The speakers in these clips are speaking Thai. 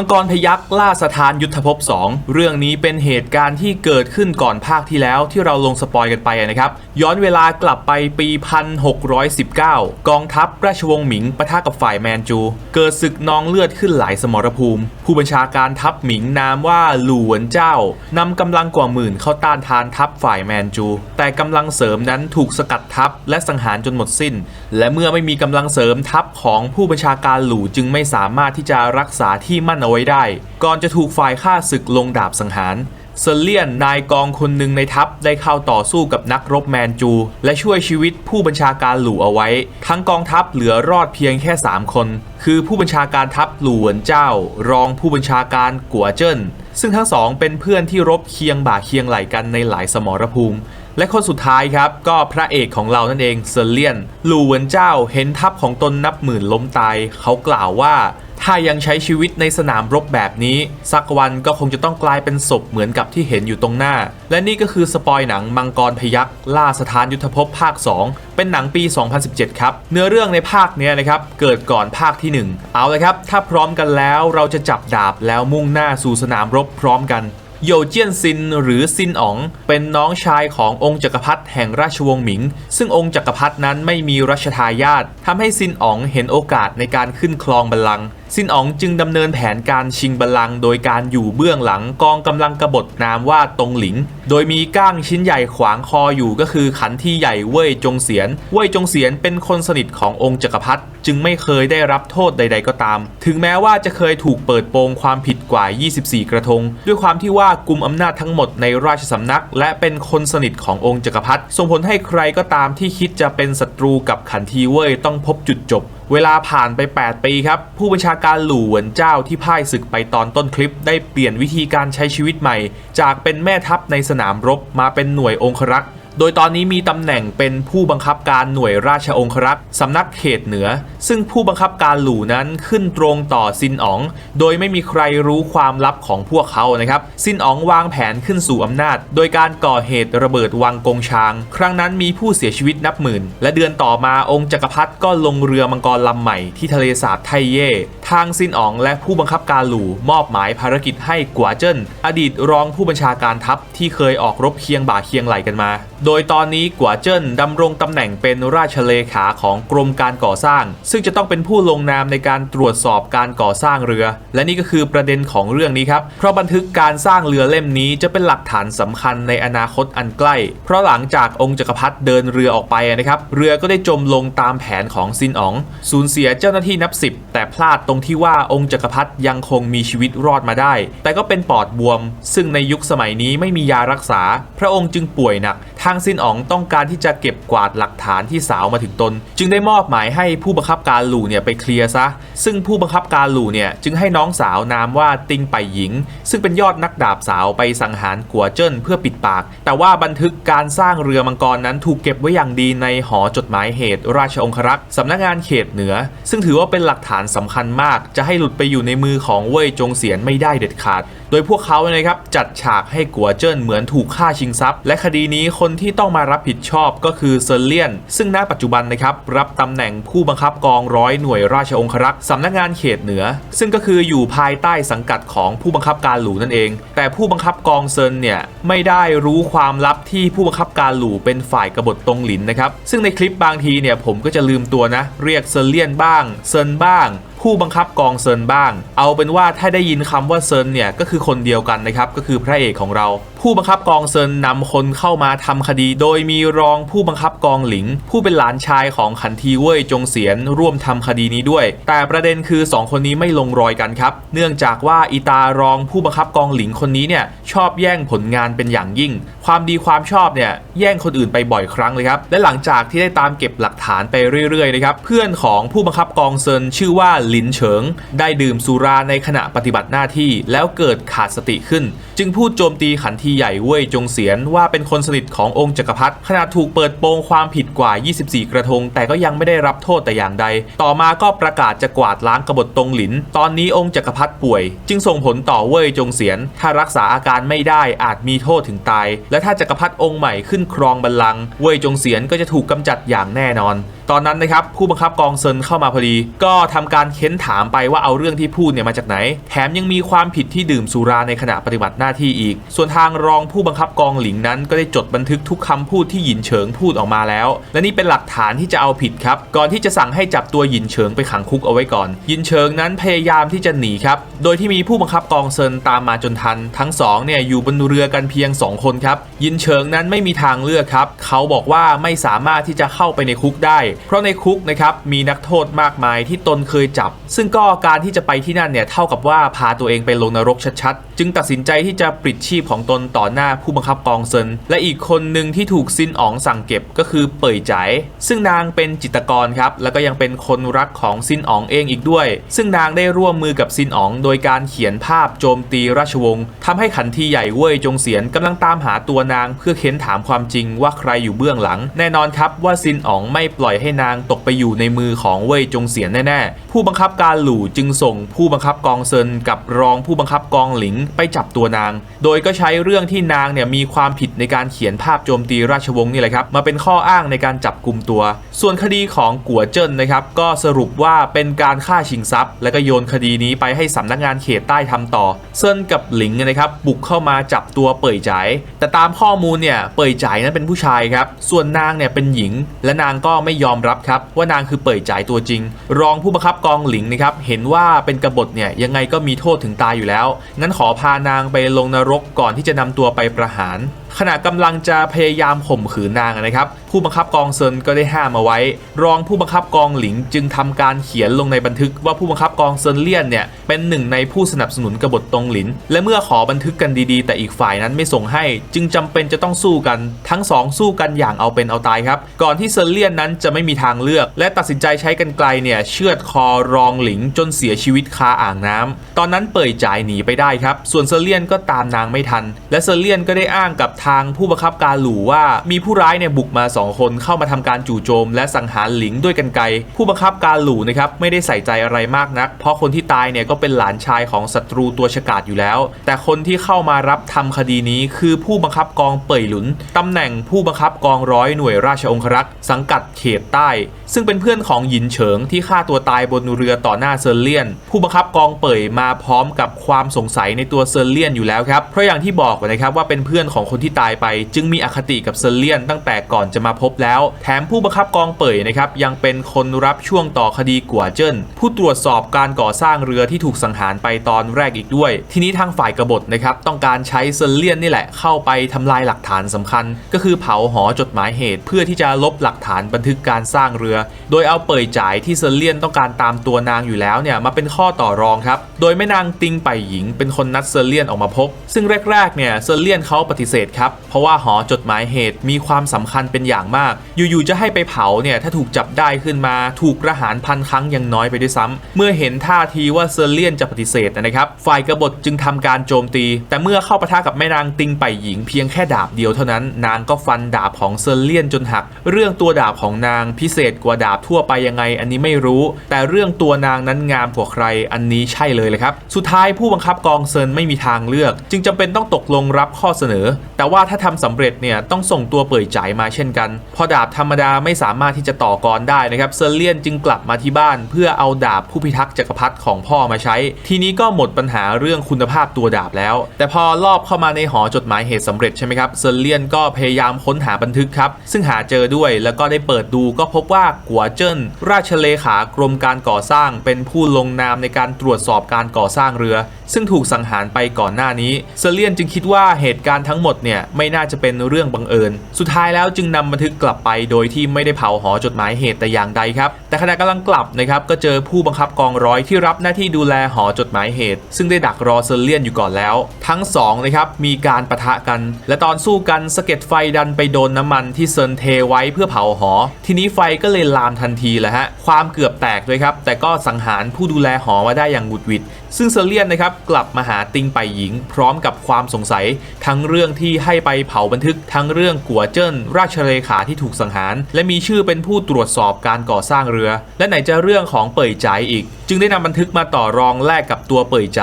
มังกรพยักล่าสถานยุทธภพ 2 เรื่องนี้เป็นเหตุการณ์ที่เกิดขึ้นก่อนภาคที่แล้วที่เราลงสปอยกันไปนะครับ ย้อนเวลากลับไปปี 1619 กองทัพราชวงศ์หมิงปะทะกับฝ่ายแมนจู เกิดศึกนองเลือดขึ้นหลายสมรภูมิ ผู้บัญชาการทัพหมิงนามว่าหลู่เหวินเจ้านำกำลังกว่าหมื่นเข้าต้านทานทัพฝ่ายแมนจู แต่กำลังเสริมนั้นถูกสกัดทัพและสังหารจนหมดสิ้น และเมื่อไม่มีกำลังเสริมทัพของผู้บัญชาการหลู่จึงไม่สามารถที่จะรักษาที่มั่นเอาไว้ได้ ก่อนจะถูกฝ่ายฆ่าศึกลงดาบสังหารเซเลียนนายกองคนหนึ่งในทัพได้เข้าต่อสู้กับนักรบแมนจู และช่วยชีวิตผู้บัญชาการหลู่เอาไว้ ทั้งกองทัพเหลือรอดเพียงแค่ 3 คน คือผู้บัญชาการทัพหลู่เหวินเจ้า รองผู้บัญชาการกัวเจิ้นซึ่งทั้งสองเป็นเพื่อนที่รบเคียงบ่าเคียงไหลกันในหลายสมรภูมิ และคนสุดท้ายครับก็พระเอกของเรานั่นเองเซเลียนหลู่เหวินเจ้าเห็นทัพของตนนับหมื่นล้มตายเขากล่าวว่า ถ้ายังใช้ชีวิตในสนามรบแบบนี้ สักวันก็คงจะต้องกลายเป็นศพเหมือนกับที่เห็นอยู่ตรงหน้า และนี่ก็คือสปอยหนังมังกรพยักล่าสถานยุทธภพภาค 2 เป็นหนังปี 2017 ครับ เนื้อเรื่องในภาคเนี้ยนะครับ เกิดก่อนภาคที่ 1 เอาเลยครับ ถ้าพร้อมกันแล้วเราจะจับดาบแล้วมุ่งหน้าสู่สนามรบพร้อมกันโยเจียนซินหรือซินอ๋อง เป็นน้องชายขององค์จักรพรรดิแห่งราชวงศ์หมิง ซึ่งองค์จักรพรรดินั้นไม่มีรัชทายาททำให้ซินอ๋องเห็นโอกาสในการขึ้นครองบัลลังก์ ซินอ๋องจึงดำเนินแผนการชิงบัลลังก์โดยการอยู่เบื้องหลังกองกำลังกบฏนามว่าตงหลิง โดยมีก้างชิ้นใหญ่ขวางคออยู่ก็คือขันที่ใหญ่เว่ยจงเสียน เว่ยจงเสียนเป็นคนสนิทขององค์จักรพรรดิจึงไม่เคยได้รับโทษใด ๆก็ตาม ถึงแม้ว่าจะเคยถูกเปิดโปงความผิดกว่า 24 กระทง ด้วยความที่ว่ากุมอำนาจทั้งหมดในราชสำนัก และเป็นคนสนิทขององค์จักรพรรดิส่งผลให้ใครก็ตามที่คิดจะเป็นศัตรูกับขันทีเว่ยต้องพบจุดจบ เวลาผ่านไป 8 ปีครับ ผู้บัญชาการหลู่เหวินเจ้าที่พ่ายศึกไปตอนต้นคลิป ได้เปลี่ยนวิธีการใช้ชีวิตใหม่ จากเป็นแม่ทัพในสนามรบมาเป็นหน่วยองครักษ์ โดยตอนนี้มีตำแหน่งเป็นผู้บังคับการหน่วยราชองครักษ์สำนักเขตเหนือ ซึ่งผู้บังคับการหลู่นั้นขึ้นตรงต่อซินอ๋อง โดยไม่มีใครรู้ความลับของพวกเขานะครับ ซินอ๋องวางแผนขึ้นสู่อำนาจ โดยการก่อเหตุระเบิดวังกงชาง ครั้งนั้นมีผู้เสียชีวิตนับหมื่น และเดือนต่อมาองค์จักรพรรดิก็ลงเรือมังกรลำใหม่ที่ทะเลสาบไทเย่ทางซินอ๋องและผู้บังคับการหลู่มอบหมายภารกิจให้กัวเจิ้นอดีตรองผู้บัญชาการทัพที่เคยออกรบเคียงบ่าเคียงไหลกันมา โดยตอนนี้กัวเจิ้นดำรงตำแหน่งเป็นราชเลขาของกรมการก่อสร้าง ซึ่งจะต้องเป็นผู้ลงนามในการตรวจสอบการก่อสร้างเรือ และนี่ก็คือประเด็นของเรื่องนี้ครับ เพราะบันทึกการสร้างเรือเล่มนี้จะเป็นหลักฐานสำคัญในอนาคตอันใกล้ เพราะหลังจากองค์จักรพรรดิเดินเรือออกไปนะครับเรือก็ได้จมลงตามแผนของซินอ๋องสูญเสียเจ้าหน้าที่นับสิบแต่พลาดตรงที่ว่าองค์จักรพรรดิยังคงมีชีวิตรอดมาได้ แต่ก็เป็นปอดบวม ซึ่งในยุคสมัยนี้ไม่มียารักษา พระองค์จึงป่วยหนักทางซินอ๋องต้องการที่จะเก็บกวาดหลักฐานที่สาวมาถึงตน จึงได้มอบหมายให้ผู้บังคับการหลู่เนี่ยไปเคลียร์ซะ ซึ่งผู้บังคับการหลู่เนี่ยจึงให้น้องสาวนามว่าติงไปหญิง ซึ่งเป็นยอดนักดาบสาวไปสังหารกัวเจิ้นเพื่อปิดปาก แต่ว่าบันทึกการสร้างเรือมังกรนั้นถูกเก็บไว้อย่างดีในหอจดหมายเหตุ ราชองครักษ์สำนักงานเขตเหนือ ซึ่งถือว่าเป็นหลักฐานสำคัญมาก จะให้หลุดไปอยู่ในมือของเว่ยจงเสียนไม่ได้เด็ดขาด โดยพวกเขานะครับจัดฉากให้กัวเจิ้นเหมือนถูกฆ่าชิงทรัพย์ และคดีนี้คนที่ต้องมารับผิดชอบก็คือเซอร์เลียน ซึ่งณปัจจุบันนะครับรับตำแหน่งผู้บังคับกองร้อยหน่วยราชองครักษ์สำนักงานเขตเหนือ ซึ่งก็คืออยู่ภายใต้สังกัดของผู้บังคับการหลู่นั่นเอง แต่ผู้บังคับกองเซินเนี่ยไม่ได้รู้ความลับที่ผู้บังคับการหลู่เป็นฝ่ายกบฏตรงหลินนะครับซึ่งในคลิปบางทีเนี่ยผมก็จะลืมตัวนะเรียกเซอร์เลียนบ้างเซินบ้างผู้บังคับกองเซินบ้าง เอาเป็นว่าถ้าได้ยินคำว่าเซินเนี่ยก็คือคนเดียวกันนะครับก็คือพระเอกของเราผู้บังคับกองเซินนำคนเข้ามาทำคดี โดยมีรองผู้บังคับกองหลิง ผู้เป็นหลานชายของขันทีเว่ยจงเสียนร่วมทำคดีนี้ด้วย แต่ประเด็นคือ 2 คนนี้ไม่ลงรอยกันครับ เนื่องจากว่าอีตารองผู้บังคับกองหลิงคนนี้เนี่ยชอบแย่งผลงานเป็นอย่างยิ่ง ความดีความชอบเนี่ยแย่งคนอื่นไปบ่อยครั้งเลยครับ และหลังจากที่ได้ตามเก็บหลักฐานไปเรื่อยๆนะครับ เพื่อนของผู้บังคับกองเซินชื่อว่าหลินเฉิง ได้ดื่มสุราในขณะปฏิบัติหน้าที่ แล้วเกิดขาดสติขึ้น จึงพูดโจมตีขันทีใหญ่เว่ยจงเสียนว่าเป็นคนสนิทขององค์จักรพรรดิขณะถูกเปิดโปงความผิดกว่า 24 กระทง แต่ก็ยังไม่ได้รับโทษแต่อย่างใด ต่อมาก็ประกาศจะกวาดล้างกบฏตรงหลิน ตอนนี้องค์จักรพรรดิป่วย จึงส่งผลต่อเว่ยจงเสียน ถ้ารักษาอาการไม่ได้อาจมีโทษถึงตาย และถ้าจักรพรรดิองค์ใหม่ขึ้นครองบัลลังก์เว่ยจงเสียนก็จะถูกกำจัดอย่างแน่นอน ตอนนั้นนะครับผู้บังคับกองเซินเข้ามาพอดี ก็ทำการเค้นถามไปว่าเอาเรื่องที่พูดเนี่ยมาจากไหน แถมยังมีความผิดที่ดื่มสุราในขณะปฏิบัติหน้าที่อีก ส่วนทางรองผู้บังคับกองหลิงนั้น ก็ได้จดบันทึกทุกคำพูดที่หยินเฉิงพูดออกมาแล้ว และนี่เป็นหลักฐานที่จะเอาผิดครับ ก่อนที่จะสั่งให้จับตัวหยินเฉิงไปขังคุกเอาไว้ก่อน หยินเฉิงนั้นพยายามที่จะหนีครับ โดยที่มีผู้บังคับกองเซินตามมาจนทัน ทั้งสองเนี่ยอยู่บนเรือกันเพียง 2 คนครับ ยินเฉิงนั้นไม่มีทางเลือกครับ เขาบอกว่าไม่สามารถที่จะเข้าไปในคุกได้เพราะในคุกนะครับมีนักโทษมากมายที่ตนเคยจับ ซึ่งก็การที่จะไปที่นั่นเนี่ยเท่ากับว่าพาตัวเองไปลงนรกชัดๆ จึงตัดสินใจที่จะปลิดชีพของตนต่อหน้าผู้บังคับกองเซิน และอีกคนหนึ่งที่ถูกซินอ๋องสั่งเก็บก็คือเป่ยใจายซึ่งนางเป็นจิตกรครับแล้วก็ยังเป็นคนรักของซินอ๋องเองอีกด้วย ซึ่งนางได้ร่วมมือกับซินอ๋องโดยการเขียนภาพโจมตีราชวงศ์ทำให้ขันทีใหญ่เว่ยจงเสียนกำลังตามหาตัวนางเพื่อเค้นถามความจริงว่าใครอยู่เบื้องหลัง แน่นอนครับว่าซินอ๋องไม่ปล่อยให้นางตกไปอยู่ในมือของเว่ยจงเสียนแน่ๆ ผู้บังคับการหลู่จึงส่งผู้บังคับกองเซินกับรองผู้บังคับกองหลิงไปจับตัวนาง โดยก็ใช้เรื่องที่นางเนี่ยมีความผิดในการเขียนภาพโจมตีราชวงศ์นี่แหละครับมาเป็นข้ออ้างในการจับกลุ่มตัว ส่วนคดีของกัวเจิ้นนะครับก็สรุปว่าเป็นการฆ่าชิงทรัพย์ และก็โยนคดีนี้ไปให้สำนักงานเขตใต้ทำต่อ เซินกับหลิงนะครับบุกเข้ามาจับตัวเป่ยจ่ายแต่ตามข้อมูลเนี่ยเป่ยจ่ายนั้นเป็นผู้ชายครับส่วนนางเนี่ยเป็นหญิง และนางก็ไม่ยอมรับครับว่านางคือเปิดจ่ายตัวจริง รองผู้บังคับกองหลิงนะครับเห็นว่าเป็นกบฏเนี่ยยังไงก็มีโทษถึงตายอยู่แล้ว งั้นขอพานางไปลงนรกก่อนที่จะนำตัวไปประหาร ขณะกำลังจะพยายามข่มขืนนางนะครับ ผู้บังคับกองเซินก็ได้ห้ามเอาไว้ รองผู้บังคับกองหลิงจึงทำการเขียนลงในบันทึกว่าผู้บังคับกองเซินเลี่ยนเนี่ยเป็นหนึ่งในผู้สนับสนุนกบฏตรงหลิน และเมื่อขอบันทึกกันดีๆ แต่อีกฝ่ายนั้นไม่ส่งให้ จึงจำเป็นจะต้องสู้กัน ทั้งสองสู้กันอย่างเอาเป็นเอาตายครับก่อนที่เซินเลี่ยนนั้นจะไม่มีทางเลือก และตัดสินใจใช้กันไกลเนี่ยเชือดคอรองหลิงจนเสียชีวิตคาอ่างน้ำตอนนั้นเป่ยจ่ายหนีไปได้ครับส่วนเซอร์เลียนก็ตามนางไม่ทัน และเซอร์เลียนก็ได้อ้างกับทางผู้บังคับการหลู่ว่ามีผู้ร้ายเนี่ยบุกมา 2 คนเข้ามาทำการจู่โจม และสังหารหลิงด้วยกันไกรผู้บังคับการหลู่นะครับไม่ได้ใส่ใจอะไรมากนัก เพราะคนที่ตายเนี่ยก็เป็นหลานชายของศัตรูตัวฉกาจอยู่แล้ว แต่คนที่เข้ามารับทำคดีนี้คือผู้บังคับกองเป่ยหลุนตำแหน่งผู้บังคับกองร้อยหน่วยราชองครักษ์สังกัดเขตใต้ ซึ่งเป็นเพื่อนของหยินเฉิงที่ฆ่าตัวตายบนเรือต่อหน้าเซินเลียน ผู้บังคับกองเป่ยมาพร้อมกับความสงสัยในตัวเซินเลียนอยู่แล้วครับเพราะอย่างที่บอกนะครับว่าเป็นเพื่อนของคนที่ตายไป จึงมีอคติกับเซเลียนตั้งแต่ก่อนจะมาพบแล้ว แถมผู้บังคับกองเป่ยนะครับยังเป็นคนรับช่วงต่อคดีกัวเจิ้นผู้ตรวจสอบการก่อสร้างเรือที่ถูกสังหารไปตอนแรกอีกด้วย ทีนี้ทางฝ่ายกบฏนะครับต้องการใช้เซเลียนนี่แหละเข้าไปทำลายหลักฐานสำคัญ ก็คือเผาหอจดหมายเหตุ เพื่อที่จะลบหลักฐานบันทึกการสร้างเรือ โดยเอาเป่ยจ่ายที่เซเลียนต้องการตามตัวนางอยู่แล้วเนี่ยมาเป็นข้อต่อรองครับโดยแม่นางติงไปหญิงเป็นคนนัดเซเลียนออกมาพบ ซึ่งแรกๆเนี่ยเซเลียนเขาปฏิเสธครับ เพราะว่าหอจดหมายเหตุมีความสำคัญเป็นอย่างมาก อยู่ๆจะให้ไปเผาเนี่ยถ้าถูกจับได้ขึ้นมาถูกประหารพันครั้งยังน้อยไปด้วยซ้ำเมื่อเห็นท่าทีว่าเซินเลียนจะปฏิเสธนะครับ ฝ่ายกบฏจึงทำการโจมตี แต่เมื่อเข้าปะทะกับแม่นางติงไปหญิงเพียงแค่ดาบเดียวเท่านั้น นางก็ฟันดาบของเซินเลียนจนหัก เรื่องตัวดาบของนางพิเศษกว่าดาบทั่วไปยังไง อันนี้ไม่รู้ แต่เรื่องตัวนางนั้นงามกว่าใครอันนี้ใช่เลยเลยครับ สุดท้ายผู้บังคับกองเซินไม่มีทางเลือก จึงจำเป็นต้องตกลงรับข้อเสนอ แต่ว่าถ้าทำสำเร็จเนี่ยต้องส่งตัวเปิดจ่ายมาเช่นกันพอดาบธรรมดาไม่สามารถที่จะต่อกรได้นะครับเซเลียนจึงกลับมาที่บ้าน เพื่อเอาดาบผู้พิทักษ์จักรพรรดิของพ่อมาใช้ ทีนี้ก็หมดปัญหาเรื่องคุณภาพตัวดาบแล้ว แต่พอลอบเข้ามาในหอจดหมายเหตุสำเร็จใช่ไหมครับเซเลียนก็พยายามค้นหาบันทึกครับซึ่งหาเจอด้วยแล้วก็ได้เปิดดูก็พบว่ากัวเจิ้นราชเลขากรมการก่อสร้างเป็นผู้ลงนามในการตรวจสอบการก่อสร้างเรือ ซึ่งถูกสังหารไปก่อนหน้านี้เซเลียนจึงคิดว่าเหตุการณ์ทั้งหมดเนี่ยไม่น่าจะเป็นเรื่องบังเอิญ สุดท้ายแล้วจึงนำบันทึกกลับไปโดยที่ไม่ได้เผาหอจดหมายเหตุแต่อย่างใดครับ แต่ขณะกำลังกลับนะครับก็เจอผู้บังคับกองร้อยที่รับหน้าที่ดูแลหอจดหมายเหตุ ซึ่งได้ดักรอเซเลียนอยู่ก่อนแล้ว ทั้งสองนะครับมีการปะทะกัน และตอนสู้กันสะเก็ดไฟดันไปโดนน้ำมันที่เซินเทไว้เพื่อเผาหอ ทีนี้ไฟก็เลยลามทันทีแหละฮะความเกือบแตกด้วยครับแต่ก็สังหารผู้ดูแลหอมาได้อย่างหุดหวิดซึ่งเซเลียนนะครับกลับมาหาติงไปหญิง พร้อมกับความสงสัยทั้งเรื่องที่ใให้ไปเผาบันทึกทั้งเรื่องกัวเจิ้นราชเลขาที่ถูกสังหาร และมีชื่อเป็นผู้ตรวจสอบการก่อสร้างเรือ และไหนจะเรื่องของเป่ยจ่ายอีก จึงได้นำบันทึกมาต่อรองแลกกับตัวเป่ยใจ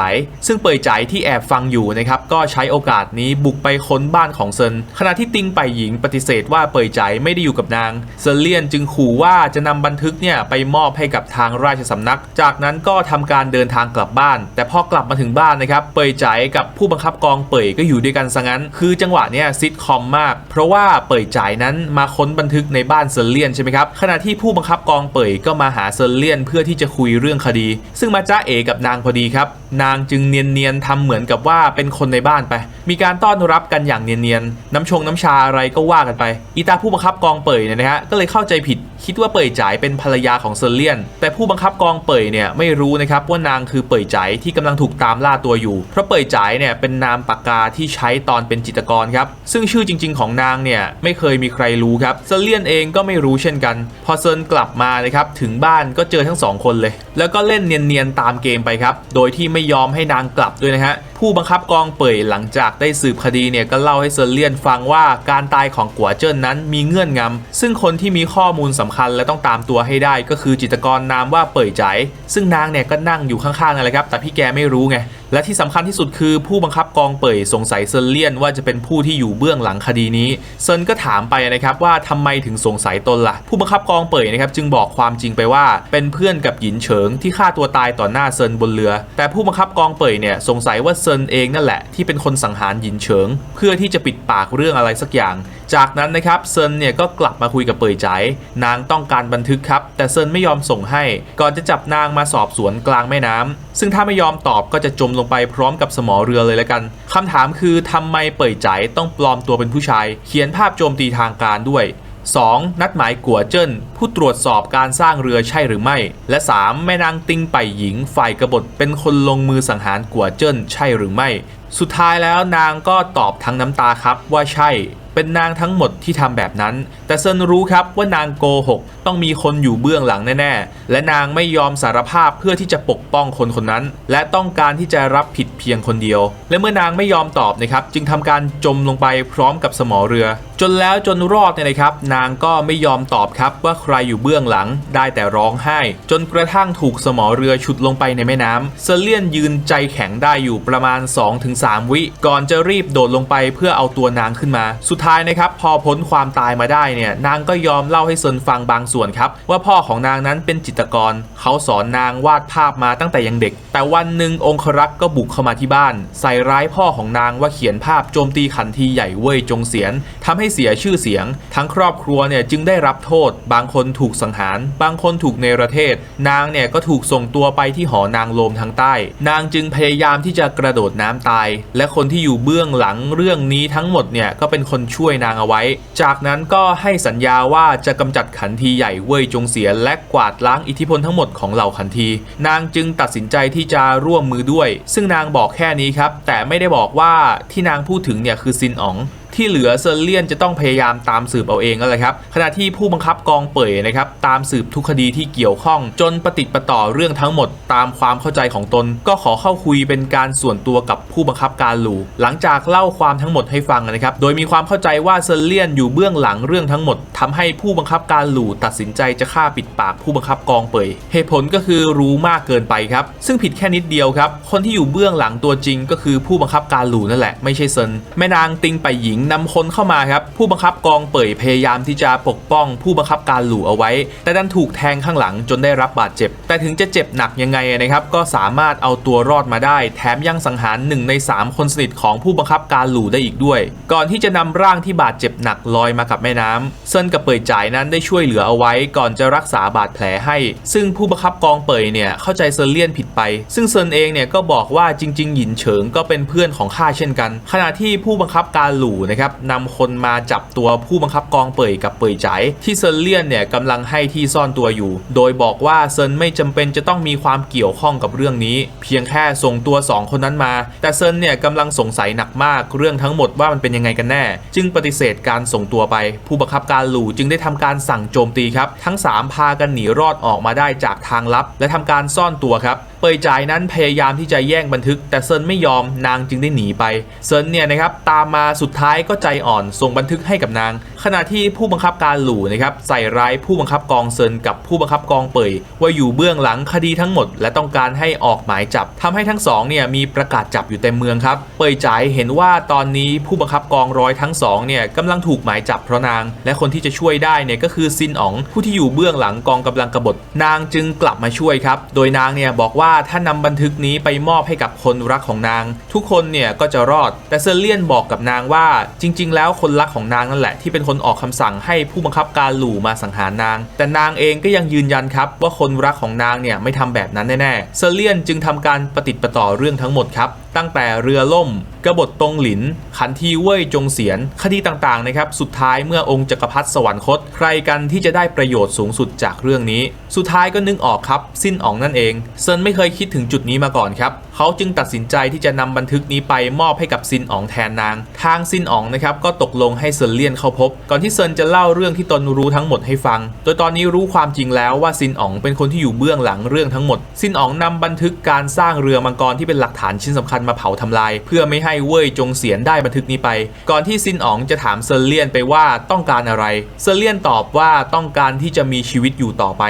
ซึ่งเป่ยใจที่แอบฟังอยู่นะครับก็ใช้โอกาสนี้บุกไปค้นบ้านของเซิน ขณะที่ติงไปหญิงปฏิเสธว่าเป่ยใจไม่ได้อยู่กับนาง เซินเลียนจึงขู่ว่าจะนำบันทึกเนี่ยไปมอบให้กับทางราชสำนัก จากนั้นก็ทำการเดินทางกลับบ้าน แต่พอกลับมาถึงบ้านนะครับเป่ยใจกับผู้บังคับกองเป่ยก็อยู่ด้วยกันซะงั้น คือจังหวะเนี่ยซิทคอมมาก เพราะว่าเป่ยใจนั้นมาค้นบันทึกในบ้านเซินเลียนใช่ไหมครับขณะที่ผู้บังคับกองเป่ยก็มาหาเซินเลียนเพื่อที่จะคุยเรื่องคดี ซึ่งมาจ้าเอกับนางพอดีครับ นางจึงเนียนๆทำเหมือนกับว่าเป็นคนในบ้านไป มีการต้อนรับกันอย่างเนียนๆน้ำชงน้ำชาอะไรก็ว่ากันไปอีตาผู้บังคับกองเปิดเนี่ยนะฮะก็เลยเข้าใจผิดคิดว่าเป่ยจ่ายเป็นภรรยาของเซเลียน แต่ผู้บังคับกองเป่ยเนี่ยไม่รู้นะครับว่านางคือเป่ยจ่ายที่กำลังถูกตามล่าตัวอยู่ เพราะเป่ยจ่ายเนี่ยเป็นนามปากกาที่ใช้ตอนเป็นจิตกรครับ ซึ่งชื่อจริง ๆ ของนางเนี่ยไม่เคยมีใครรู้ครับเซเลียนเองก็ไม่รู้เช่นกัน พอเซินกลับมานะครับถึงบ้านก็เจอทั้งสองคนเลย แล้วก็เล่นเนียนๆตามเกมไปครับ โดยที่ไม่ยอมให้นางกลับด้วยนะฮะ ผู้บังคับกองเป่ยหลังจากได้สืบคดีเนี่ยก็เล่าให้เซินเลียนฟังว่าการตายของกัวเจิ้นนั้นมีเงื่อนงำซึ่งคนที่มีข้อมูลสำคัญและต้องตามตัวให้ได้ ก็คือจิตกรนามว่าเป่ยใจ ซึ่งนางเนี่ยก็นั่งอยู่ข้างๆนั่นแหละครับ แต่พี่แกไม่รู้ไงและที่สำคัญที่สุดคือผู้บังคับกองเป่ยสงสัยเซินเลียนว่าจะเป็นผู้ที่อยู่เบื้องหลังคดีนี้เซินก็ถามไปนะครับว่าทำไมถึงสงสัยตนล่ะ ผู้บังคับกองเป่ยนะครับจึงบอกความจริงไปว่าเป็นเพื่อนกับหยินเฉิงที่ฆ่าตัวตายต่อหน้าเซินบนเรือ แต่ผู้บังคับกองเป่ยเนี่ยสงสัยว่าเซินเองนั่นแหละที่เป็นคนสังหารหยินเฉิง เพื่อที่จะปิดปากเรื่องอะไรสักอย่างจากนั้นนะครับเซินเนี่ยก็กลับมาคุยกับเปยใจ นางต้องการบันทึกครับ แต่เซินไม่ยอมส่งให้ ก่อนจะจับนางมาสอบสวนกลางแม่น้ำซึ่งถ้าไม่ยอมตอบก็จะจมลงไปพร้อมกับสมอเรือเลยละกันคำถามคือทำไมเปยใจต้องปลอมตัวเป็นผู้ชาย เขียนภาพโจมตีทางการด้วย 2. นัดหมายกัวเจิ้น ผู้ตรวจสอบการสร้างเรือใช่หรือไม่ และ 3. แม่นางติงไปหญิง ฝ่ายกบฏเป็นคนลงมือสังหารกัวเจิ้นใช่หรือไม่ สุดท้ายแล้วนางก็ตอบทั้งน้ำตาครับว่าใช่ เป็นนางทั้งหมดที่ทำแบบนั้น แต่เซินรู้ครับว่านางโกหกต้องมีคนอยู่เบื้องหลังแน่ๆ และนางไม่ยอมสารภาพเพื่อที่จะปกป้องคนคนนั้น และต้องการที่จะรับผิดเพียงคนเดียว และเมื่อนางไม่ยอมตอบนะครับ จึงทำการจมลงไปพร้อมกับสมอเรือ จนแล้วจนรอดเนี่ยนะครับ นางก็ไม่ยอมตอบครับว่าใครอยู่เบื้องหลังได้แต่ร้องไห้ จนกระทั่งถูกสมอเรือฉุดลงไปในแม่น้ำเซเลียนยืนใจแข็งได้อยู่ประมาณ 2-3 วิ ก่อนจะรีบโดดลงไปเพื่อเอาตัวนางขึ้นมาสุดท้ายนะครับพอพ้นความตายมาได้เนี่ยนางก็ยอมเล่าให้เซินฟังบางส่วนครับ ว่าพ่อของนางนั้นเป็นจิตรกร เขาสอนนางวาดภาพมาตั้งแต่ยังเด็ก แต่วันหนึ่งองครักษ์ก็บุกเข้ามาที่บ้าน ใส่ร้ายพ่อของนางว่าเขียนภาพโจมตีขันทีใหญ่เว่ยจงเสียนทำให้เสียชื่อเสียง ทั้งครอบครัวเนี่ยจึงได้รับโทษ บางคนถูกสังหาร บางคนถูกเนรเทศ นางเนี่ยก็ถูกส่งตัวไปที่หอนางโลมทางใต้ นางจึงพยายามที่จะกระโดดน้ำตาย และคนที่อยู่เบื้องหลังเรื่องนี้ทั้งหมดเนี่ยก็เป็นคนชช่วยนางเอาไว้ จากนั้นก็ให้สัญญาว่าจะกำจัดขันทีใหญ่เว่ยจงเสียและกวาดล้างอิทธิพลทั้งหมดของเหล่าขันที นางจึงตัดสินใจที่จะร่วมมือด้วย ซึ่งนางบอกแค่นี้ครับ แต่ไม่ได้บอกว่าที่นางพูดถึงเนี่ยคือซินอ๋อง ที่เหลือเซอร์เลียนจะต้องพยายามตามสืบเอาเองนั่นแหละครับขณะที่ผู้บังคับกองเป่ยนะครับตามสืบทุกคดีที่เกี่ยวข้อง จนปฏิประต่อเรื่องทั้งหมดตามความเข้าใจของตน ก็ขอเข้าคุยเป็นการส่วนตัวกับผู้บังคับการหลู หลังจากเล่าความทั้งหมดให้ฟังนะครับโดยมีความเข้าใจว่าเซอร์เลียนอยู่เบื้องหลังเรื่องทั้งหมดทำให้ผู้บังคับการหลูตัดสินใจจะฆ่าปิดปากผู้บังคับกองเป่ยเหตุผลก็คือรู้มากเกินไปครับซึ่งผิดแค่นิดเดียวครับคนที่อยู่เบื้องหลังตัวจริงก็คือผู้บังคับการหลูนั่นแหละไม่ใช่เซินแม่นางติงไปหญิงนำคนเข้ามาครับ ผู้บังคับกองเป่ยพยายามที่จะปกป้องผู้บังคับการหลูเอาไว้ แต่ดันถูกแทงข้างหลังจนได้รับบาดเจ็บ แต่ถึงจะเจ็บหนักยังไงนะครับ ก็สามารถเอาตัวรอดมาได้ แถมยังสังหารหนึ่งใน 3 คนสนิทของผู้บังคับการหลูได้อีกด้วย ก่อนที่จะนำร่างที่บาดเจ็บหนักลอยมากับแม่น้ำเซินกับเป่ยจ่ายนั้นได้ช่วยเหลือเอาไว้ ก่อนจะรักษาบาดแผลให้ ซึ่งผู้บังคับกองเป่ยเนี่ยเข้าใจเซินเลียนผิดไป ซึ่งเซินเองเนี่ยก็บอกว่าจริง ๆ หยินเฉิงก็เป็นเพื่อนของข้าเช่นกัน ขณะที่ผู้บังคับการหลูนะครับนำคนมาจับตัวผู้บังคับกองเป่ยกับเป่ยใจที่เซินเลียนเนี่ยกำลังให้ที่ซ่อนตัวอยู่ โดยบอกว่าเซินไม่จำเป็นจะต้องมีความเกี่ยวข้องกับเรื่องนี้ เพียงแค่ส่งตัว 2 คนนั้นมา แต่เซินเนี่ยกำลังสงสัยหนักมากเรื่องทั้งหมดว่ามันเป็นยังไงกันแน่ จึงปฏิเสธการส่งตัวไป ผู้บังคับการหลู่จึงได้ทำการสั่งโจมตีครับ ทั้ง 3 พากันหนีรอดออกมาได้จากทางลับ และทำการซ่อนตัวครับเปยจ่ายนั้นพยายามที่จะแย่งบันทึก แต่เซินไม่ยอมนางจึงได้หนีไป เซินเนี่ยนะครับตามมาสุดท้ายก็ใจอ่อนส่งบันทึกให้กับนาง ขณะที่ผู้บังคับการหลู่นะครับใส่ร้ายผู้บังคับกองเซินกับผู้บังคับกองเปยว่าอยู่เบื้องหลังคดีทั้งหมด และต้องการให้ออกหมายจับทำให้ทั้งสองเนี่ยมีประกาศจับอยู่เต็มเมืองครับเปยจ่ายเห็นว่าตอนนี้ผู้บังคับกองร้อยทั้งสองเนี่ยกำลังถูกหมายจับเพราะนาง และคนที่จะช่วยได้เนี่ยก็คือซินอ๋องผู้ที่อยู่เบื้องหลังกองกำลังกบฏ นางจึงกลับมาช่วยครับโดยนางเนี่ยบอกว่าาถ้านำบันทึกนี้ไปมอบให้กับคนรักของนาง ทุกคนเนี่ยก็จะรอด แต่เซเลียนบอกกับนางว่าจริง ๆ แล้วคนรักของนางนั่นแหละ ที่เป็นคนออกคำสั่งให้ผู้บังคับการหลู่มาสังหารนาง แต่นางเองก็ยังยืนยันครับว่าคนรักของนางเนี่ยไม่ทำแบบนั้นแน่ๆเซเลียนจึงทำการปฏิติดประต่อเรื่องทั้งหมดครับ ตั้งแต่เรือล่ม กบฏตรงหลิน ขันทีเว่ยจงเสียน คดีต่างๆนะครับ สุดท้ายเมื่อองค์จักรพรรดิสวรรคต ใครกันที่จะได้ประโยชน์สูงสุดจากเรื่องนี้ สุดท้ายก็นึกออกครับ สิ้นอ๋องนั่นเอง เซินไม่เคยคิดถึงจุดนี้มาก่อนครับ เขาจึงตัดสินใจที่จะนำบันทึกนี้ไปมอบให้กับซินอ๋องแทนนาง ทางซินอ๋องนะครับก็ตกลงให้เซินเลียนเข้าพบ ก่อนที่เซินจะเล่าเรื่องที่ตนรู้ทั้งหมดให้ฟัง โดยตอนนี้รู้ความจริงแล้วว่าซินอ๋องเป็นคนที่อยู่เบื้องหลังเรื่องทั้งหมด ซินอ๋องนำบันทึกการสร้างเรือมังกรที่เป็นหลักฐานชิ้นสำคัญมาเผาทำลาย เพื่อไม่ให้เว่ยจงเสียนได้บันทึกนี้ไป ก่อนที่ซินอ๋องจะถามเซอร์เลียนไปว่าต้องการอะไร เซอร์เลียนตอบว่าต้องการที่จะมีชีวิตอยู่ต่อไป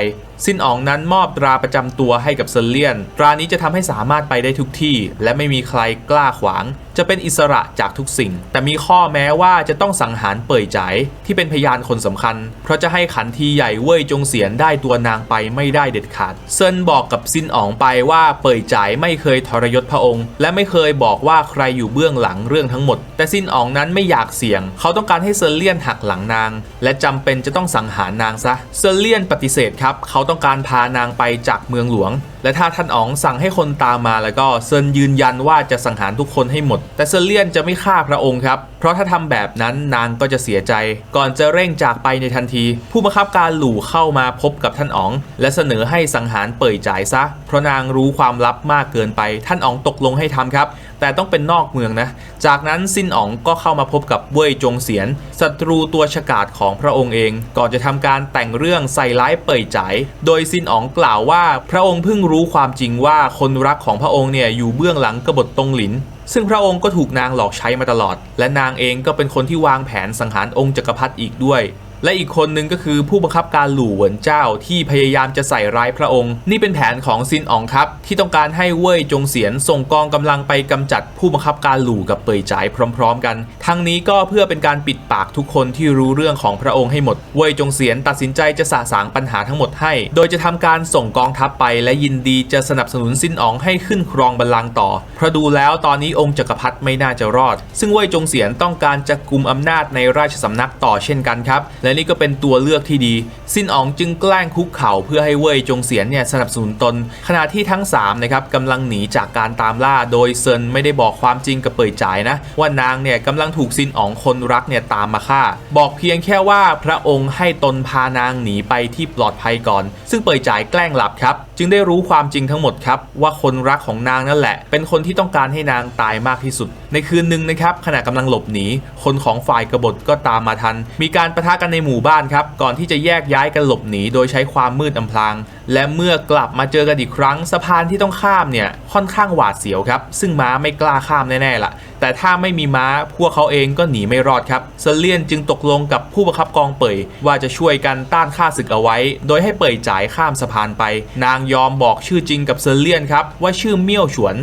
ซินอ๋องนั้นมอบตราประจำตัวให้กับเซเลียน ตรานี้จะทำให้สามารถไปได้ทุกที่ และไม่มีใครกล้าขวาง จะเป็นอิสระจากทุกสิ่ง แต่มีข้อแม้ว่าจะต้องสังหารเป่ยจ่ายที่เป็นพยานคนสำคัญ เพราะจะให้ขันทีใหญ่เว่ยจงเสียนได้ตัวนางไปไม่ได้เด็ดขาด เซินบอกกับซินอ๋องไปว่าเป่ยจ่ายไม่เคยทรยศพระองค์ และไม่เคยบอกว่าใครอยู่เบื้องหลังเรื่องทั้งหมด แต่ซินอ๋องนั้นไม่อยากเสี่ยง เขาต้องการให้เซเลียนหักหลังนาง และจำเป็นจะต้องสังหารนางซะ เซเลียนปฏิเสธครับ เขาต้องการพานางไปจากเมืองหลวง และถ้าท่านอ๋องสั่งให้คนตามมาแล้วก็เซินยืนยันว่าจะสังหารทุกคนให้หมด แต่เซเลียนจะไม่ฆ่าพระองค์ครับ เพราะถ้าทำแบบนั้นนางก็จะเสียใจ ก่อนจะเร่งจากไปในทันที ผู้บังคับการหลู่เข้ามาพบกับท่านอ๋อง และเสนอให้สังหารเป่ยจ่ายซะ เพราะนางรู้ความลับมากเกินไป ท่านอ๋องตกลงให้ทำครับ แต่ต้องเป็นนอกเมืองนะ จากนั้นซินอ๋องก็เข้ามาพบกับเว่ยจงเสียนศัตรูตัวฉกาจของพระองค์เอง ก่อนจะทำการแต่งเรื่องใส่ร้ายเป่ยจ่าย โดยซินอ๋องกล่าวว่าพระองค์เพิ่งรูู้้ความจริงว่าคนรักของพระองค์เนี่ยอยู่เบื้องหลังกบฏตรงหลิน ซึ่งพระองค์ก็ถูกนางหลอกใช้มาตลอด และนางเองก็เป็นคนที่วางแผนสังหารองค์จักรพรรดิอีกด้วย และอีกคนหนึ่งก็คือผู้บังคับการหลู่เหวินเจ้าที่พยายามจะใส่ร้ายพระองค์ นี่เป็นแผนของซินอ๋องครับที่ต้องการให้เว่ยจงเสียนส่งกองกำลังไปกำจัดผู้บังคับการหลู่กับเปยจ่ายพร้อม ๆ กัน ทั้งนี้ก็เพื่อเป็นการปิดปากทุกคนที่รู้เรื่องของพระองค์ให้หมด เว่ยจงเสียนตัดสินใจจะสะสางปัญหาทั้งหมดให้ โดยจะทำการส่งกองทัพไปและยินดีจะสนับสนุนซินอ๋องให้ขึ้นครองบัลลังก์ต่อ เพราะดูแล้วตอนนี้องค์จักรพรรดิไม่น่าจะรอด ซึ่งเว่ยจงเสียนต้องการจะกุมอำนาจในราชสำนักต่อเช่นกันครับและนี่ก็เป็นตัวเลือกที่ดี ซินอ๋องจึงแกล้งคุกเข่าเพื่อให้เว่ยจงเสียนเนี่ยสนับสนุนตน ขณะที่ทั้ง3นะครับกำลังหนีจากการตามล่า โดยเซินไม่ได้บอกความจริงกับเปิดจ่ายนะ ว่านางเนี่ยกำลังถูกซินอ๋องคนรักเนี่ยตามมาฆ่า บอกเพียงแค่ว่าพระองค์ให้ตนพานางหนีไปที่ปลอดภัยก่อน ซึ่งเปิดจ่ายแกล้งหลับครับ จึงได้รู้ความจริงทั้งหมดครับ ว่าคนรักของนางนั่นแหละ เป็นคนที่ต้องการให้นางตายมากที่สุด ในคืนหนึ่งนะครับขณะกำลังหลบหนีคนของฝ่ายกบฏก็ตามมาทัน มีการประทะกันในหมู่บ้านครับ ก่อนที่จะแยกย้ายกันหลบหนีโดยใช้ความมืดอำพราง และเมื่อกลับมาเจอกันอีกครั้งสะพานที่ต้องข้ามเนี่ยค่อนข้างหวาดเสียวครับ ซึ่งม้าไม่กล้าข้ามแน่ๆล่ะ แต่ถ้าไม่มีม้าพวกเขาเองก็หนีไม่รอดครับเซเลียนจึงตกลงกับผู้บังคับกองเป่ยว่าจะช่วยกันต้านข้าศึกเอาไว้ โดยให้เป่ยจ่ายข้ามสะพานไป นางยอมบอกชื่อจริงกับเซเลียนครับว่าชื่อเมี่ยวฉวน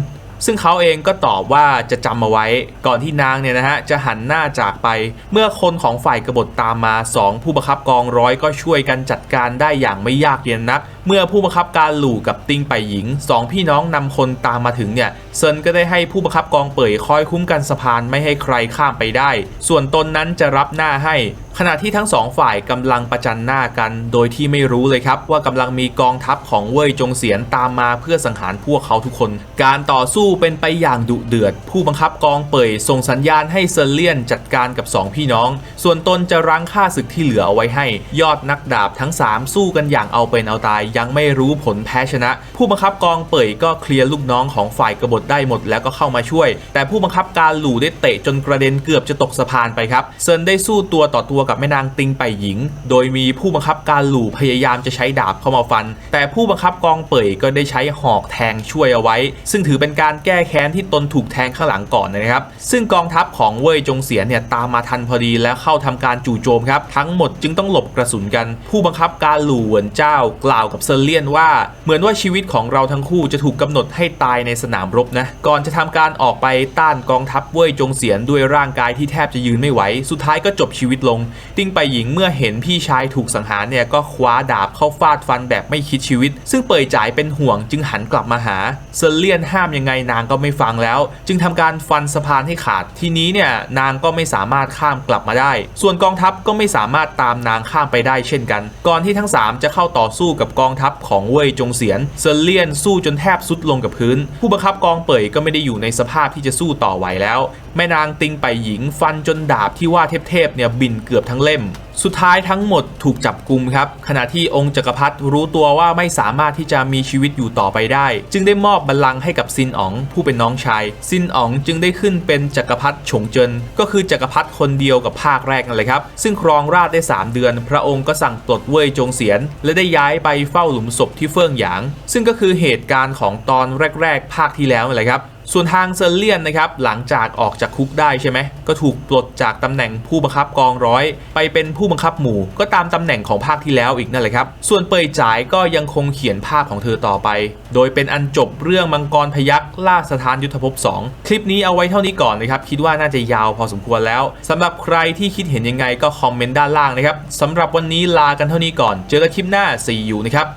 ซึ่งเขาเองก็ตอบว่าจะจำเอาไว้ก่อนที่นางเนี่ยนะฮะจะหันหน้าจากไป เมื่อคนของฝ่ายกบฏตามมา 2 ผู้บังคับกองร้อยก็ช่วยกันจัดการได้อย่างไม่ยากเย็นนัก เมื่อผู้บังคับการหลู่กับติงไปหญิงสองพี่น้องนำคนตามมาถึงเนี่ยเซินก็ได้ให้ผู้บังคับกองเป่ยคอยคุ้มกันสะพานไม่ให้ใครข้ามไปได้ ส่วนตนนั้นจะรับหน้าให้ขณะที่ทั้งสองฝ่ายกำลังประจันหน้ากัน โดยที่ไม่รู้เลยครับ ว่ากำลังมีกองทัพของเว่ยจงเสียนตามมาเพื่อสังหารพวกเขาทุกคน การต่อสู้เป็นไปอย่างดุเดือด ผู้บังคับกองเป่ยส่งสัญญาณให้เซเลียนจัดการกับสองพี่น้อง ส่วนตนจะรั้งฆ่าศึกที่เหลือเอาไว้ให้ ยอดนักดาบทั้ง 3 สู้กันอย่างเอาเป็นเอาตาย ยังไม่รู้ผลแพ้ชนะ ผู้บังคับกองเป่ยก็เคลียร์ลูกน้องของฝ่ายกบฏได้หมด แล้วก็เข้ามาช่วย แต่ผู้บังคับการหลู่ได้เตะจนกระเด็นเกือบจะตกสะพานไปครับเซินได้สู้ตัวต่อตัวกับแม่นางติงไปหญิง โดยมีผู้บังคับการหลู่พยายามจะใช้ดาบเข้ามาฟัน แต่ผู้บังคับกองเป่ยก็ได้ใช้หอกแทงช่วยเอาไว้ ซึ่งถือเป็นการแก้แค้นที่ตนถูกแทงข้างหลังก่อนนะครับ ซึ่งกองทัพของเว่ยจงเสียนเนี่ยตามมาทันพอดีและเข้าทำการจู่โจมครับทั้งหมดจึงต้องหลบกระสุนกัน ผู้บังคับการหลู่เหวินเจ้ากล่าวกับเซอร์เลียนว่า เหมือนว่าชีวิตของเราทั้งคู่จะถูกกำหนดให้ตายในสนามรบนะก่อนจะทำการออกไปต้านกองทัพเว่ยจงเสียนด้วยร่างกายที่แทบจะยืนไม่ไหว สุดท้ายก็จบชีวิตลงติ้งไปหญิงเมื่อเห็นพี่ชายถูกสังหารเนี่ยก็คว้าดาบเข้าฟาดฟันแบบไม่คิดชีวิต ซึ่งเปยจ่ายเป็นห่วงจึงหันกลับมาหาเซเลียนห้ามยังไงนางก็ไม่ฟังแล้ว จึงทำการฟันสะพานให้ขาด ทีนี้เนี่ยนางก็ไม่สามารถข้ามกลับมาได้ ส่วนกองทัพก็ไม่สามารถตามนางข้ามไปได้เช่นกัน ก่อนที่ทั้ง 3 จะเข้าต่อสู้กับกองทัพของเว่ยจงเสียนเซเลียนสู้จนแทบสุดลงกับพื้น ผู้บังคับกองเป่ยก็ไม่ได้อยู่ในสภาพที่จะสู้ต่อไหวแล้ว แม่นางติงไปหญิงฟันจนดาบที่ว่าเทพๆเนี่ยบินเกือบทั้งเล่ม สุดท้ายทั้งหมดถูกจับกุมครับ ขณะที่องค์จักรพรรดิรู้ตัวว่าไม่สามารถที่จะมีชีวิตอยู่ต่อไปได้ จึงได้มอบบัลลังก์ให้กับซินอ๋อง ผู้เป็นน้องชาย ซินอ๋องจึงได้ขึ้นเป็นจักรพรรดิฉงเจินก็คือจักรพรรดิคนเดียวกับภาคแรกนั่นเลยครับ ซึ่งครองราชได้ 3 เดือน พระองค์ก็สั่งปลดเว่ยจงเสียน และได้ย้ายไปเฝ้าหลุมศพที่เฟิ่องหยาง ซึ่งก็คือเหตุการณ์ของตอนแรก ๆ ภาคที่แล้วนั่นแหละครับ ส่วนทางเซอร์เลียนนะครับหลังจากออกจากคุกได้ใช่ไหมก็ถูกปลดจากตำแหน่งผู้บังคับกองร้อย ไปเป็นผู้บังคับหมู่ ก็ตามตำแหน่งของภาคที่แล้วอีกนั่นแหละครับ ส่วนเปยจ่ายก็ยังคงเขียนภาพของเธอต่อไป โดยเป็นอันจบเรื่องมังกรพยักล่าสถานยุทธภพ 2 คลิปนี้เอาไว้เท่านี้ก่อนนะครับ คิดว่าน่าจะยาวพอสมควรแล้วสำหรับใครที่คิดเห็นยังไงก็คอมเมนต์ด้านล่างนะครับสำหรับวันนี้ลากันเท่านี้ก่อน เจอกันคลิปหน้า see you นะครับ